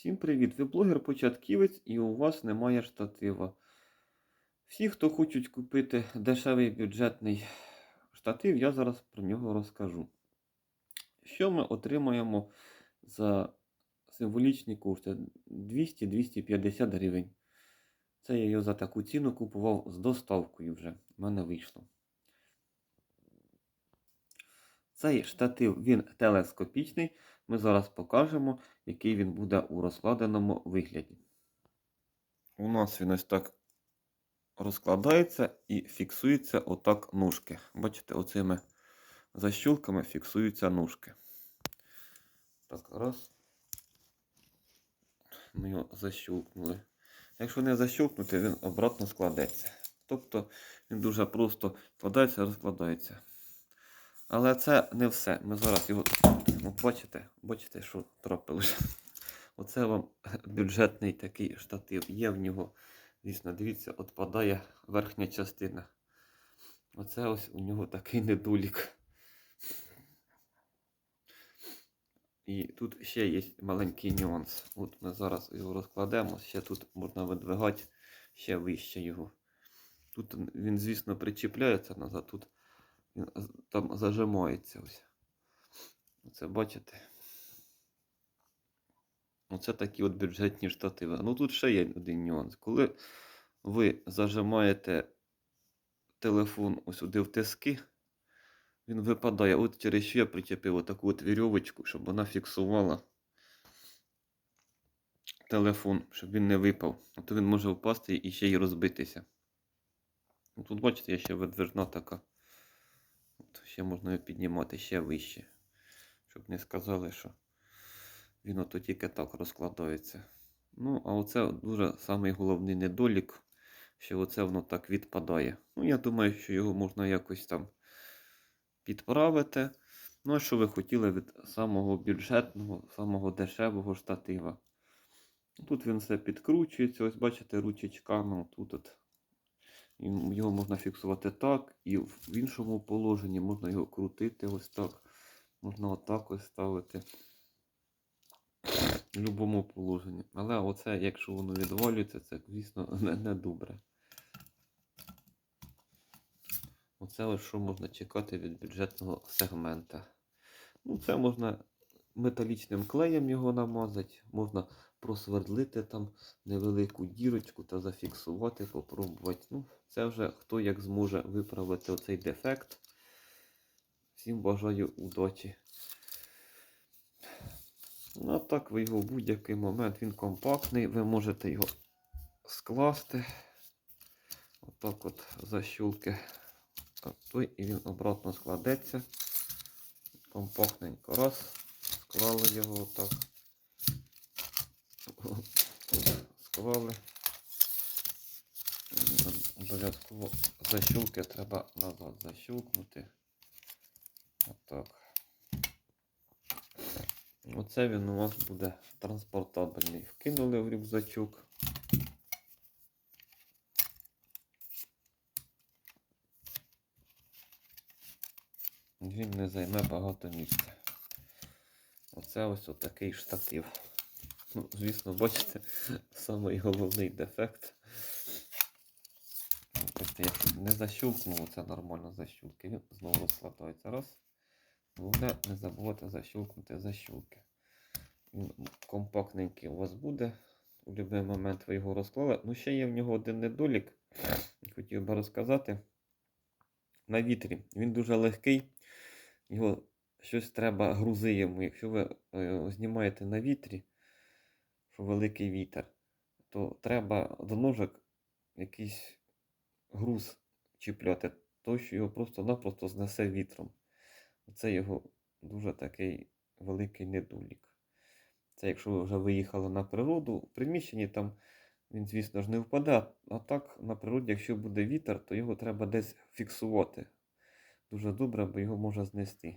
Всім привіт! Ви блогер-початківець і у вас немає штатива. Всі, хто хочуть купити дешевий бюджетний штатив, я зараз про нього розкажу. Що ми отримаємо за символічні кошти 200-250 гривень. Це я його за таку ціну купував з доставкою вже. В мене вийшло. Цей штатив він телескопічний. Ми зараз покажемо, який він буде у розкладеному вигляді. У нас він ось так розкладається і фіксується отак ножки. Бачите, оцими защілками фіксуються ножки. Так, раз. Ми його защілкнули. Якщо не защілкнути, він обратно складеться. Тобто він дуже просто складається, розкладається. Але це не все. Ми зараз його ну, бачите, бачите, що трапилося. Оце вам бюджетний такий штатив. Є в нього, звісно, дивіться, відпадає верхня частина. Оце ось у нього такий недолік. І тут ще є маленький нюанс. От ми зараз його розкладемо, ще тут можна видвигати ще вище його. Тут він, звісно, причіпляється назад, тут він там зажимається ось. Оце бачите? Оце такі от бюджетні штативи. Ну тут ще є один нюанс. Коли ви зажимаєте телефон ось сюди в тиски, він випадає. От через що я причепив таку от вірьовочку, щоб вона фіксувала телефон, щоб він не випав. А то він може впасти і ще й розбитися. Тут, бачите, є ще видвижна така. От ще можна піднімати ще вище. Щоб не сказали, що він ото тільки так розкладається. Ну, а оце дуже самий головний недолік, що оце воно так відпадає. Ну, я думаю, що його можна якось там підправити. Ну, а що ви хотіли від самого бюджетного, самого дешевого штатива. Тут він все підкручується, ось бачите, ручечками. Тут от. Його можна фіксувати так, і в іншому положенні можна його крутити ось так. Можна отак ось ставити в будь-якому положенні. Але оце, якщо воно відвалюється, це, звісно, не, не добре. Оце ось що можна чекати від бюджетного сегмента. Ну, це можна металічним клеєм його намазати, можна просвердлити там невелику дірочку та зафіксувати, попробувати. Ну, це вже хто як зможе виправити оцей дефект. Всім бажаю удачі. Ну, а так ви його в будь-який момент, він компактний, ви можете його скласти. Отак от защулки. Той і він обратно складеться. Компактненько. Раз. Склали його отак. Склали. Обов'язково защулки треба назад защулкнути. Отак. Оце він у вас буде транспортабельний. Вкинули в рюкзачок. Він не займе багато місця. Оце ось отакий штатив. Ну, звісно, бачите, самий головний дефект. Бачите, я не защулкнув, це нормально защулки. Знову складається. Раз. Головне, не забувати защулкнути защулки. Він компактненький у вас буде. У будь-який момент ви його розклали. Ну, ще є в нього один недолік. Хотів би розказати. На вітрі. Він дуже легкий. Його щось треба грузи йому. Якщо ви е, знімаєте на вітрі, що великий вітер, то треба до ножок якийсь груз чіпляти, то що його просто-напросто знесе вітром. Це його дуже такий великий недолік. Це якщо ви вже виїхали на природу, в приміщенні там він, звісно ж, не впаде, а так на природі, якщо буде вітер, то його треба десь фіксувати. Дуже добре, бо його може знести.